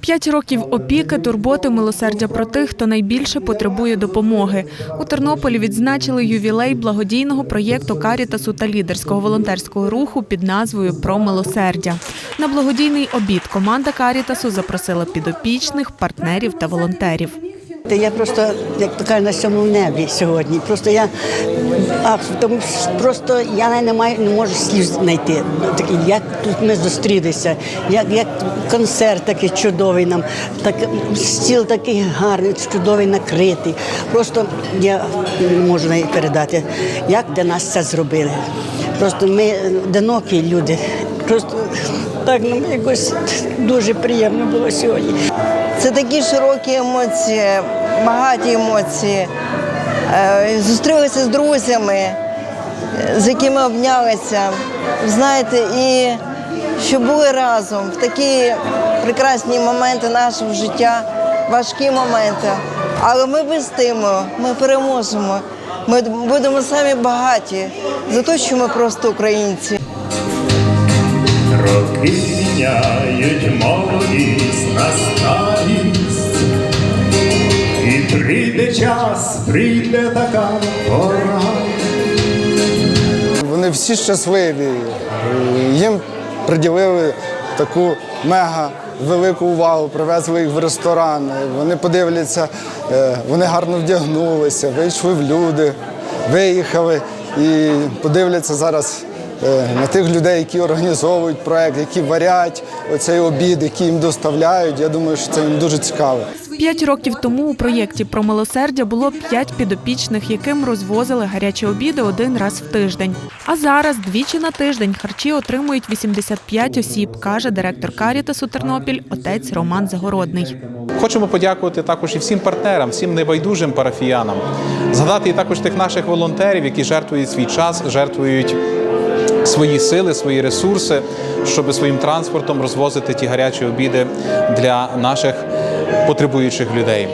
П'ять років опіки, турботи, милосердя про тих, хто найбільше потребує допомоги. У Тернополі відзначили ювілей благодійного проєкту Карітасу та лідерського волонтерського руху під назвою Про милосердя. На благодійний обід команда Карітасу запросила підопічних, партнерів та волонтерів. Та Я просто, як то кажуть, на сьомому небі сьогодні. Просто я а, тому просто я не маю, не можу слів знайти. Такий, як тут ми зустрілися, як, як концерт такий чудовий нам, так стіл такий гарний, чудовий накритий. Просто я не можу навіть передати, як для нас це зробили. Просто ми одинокі люди. Просто так нам якось дуже приємно було сьогодні. Це такі широкі емоції, багаті емоції. Е, Зустрілися з друзями, з якими обнялися. Знаєте, і що були разом в такі прекрасні моменти нашого життя, важкі моменти. Але ми вистоїмо, ми переможемо. Ми будемо самі багаті за те, що ми просто українці. Роки міняють молодість на старість, і прийде час, прийде така пора. Вони всі щасливі. Їм приділили таку мега велику увагу, привезли їх в ресторан. Вони подивляться, е, вони гарно вдягнулися, вийшли в люди, виїхали і подивляться зараз на тих людей, які організовують проект, які варять оцей обід, який їм доставляють. Я думаю, що це їм дуже цікаво. П'ять років тому у проєкті про милосердя було п'ять підопічних, яким розвозили гарячі обіди один раз в тиждень. А зараз двічі на тиждень харчі отримують 85 осіб, каже директор Карітасу Тернопіль, отець Роман Загородний. Хочемо подякувати також і всім партнерам, всім небайдужим парафіянам. Згадати і також тих наших волонтерів, які жертвують свій час, жертвують свої сили, свої ресурси, щоб своїм транспортом розвозити ті гарячі обіди для наших потребуючих людей.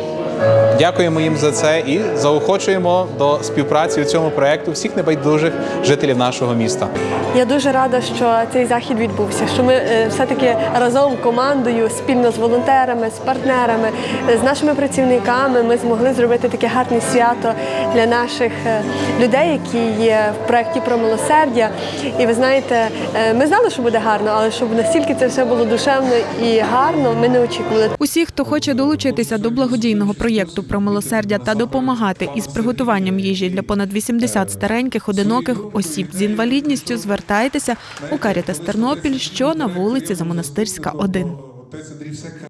Дякуємо їм за це і заохочуємо до співпраці у цьому проєкту всіх небайдужих жителів нашого міста. Я дуже рада, що цей захід відбувся. Що ми е, все-таки разом командою, спільно з волонтерами, з партнерами, е, з нашими працівниками, ми змогли зробити таке гарне свято для наших е, людей, які є в проєкті про милосердя. І ви знаєте, ми знали, що буде гарно, але щоб настільки це все було душевно і гарно, ми не очікували. Усі, хто хоче долучитися до благодійного проєкту про милосердя та допомагати із приготуванням їжі для понад 80 стареньких одиноких осіб з інвалідністю, звертайтеся у Карітас Тернопіль, що на вулиці Замонастирська, 1.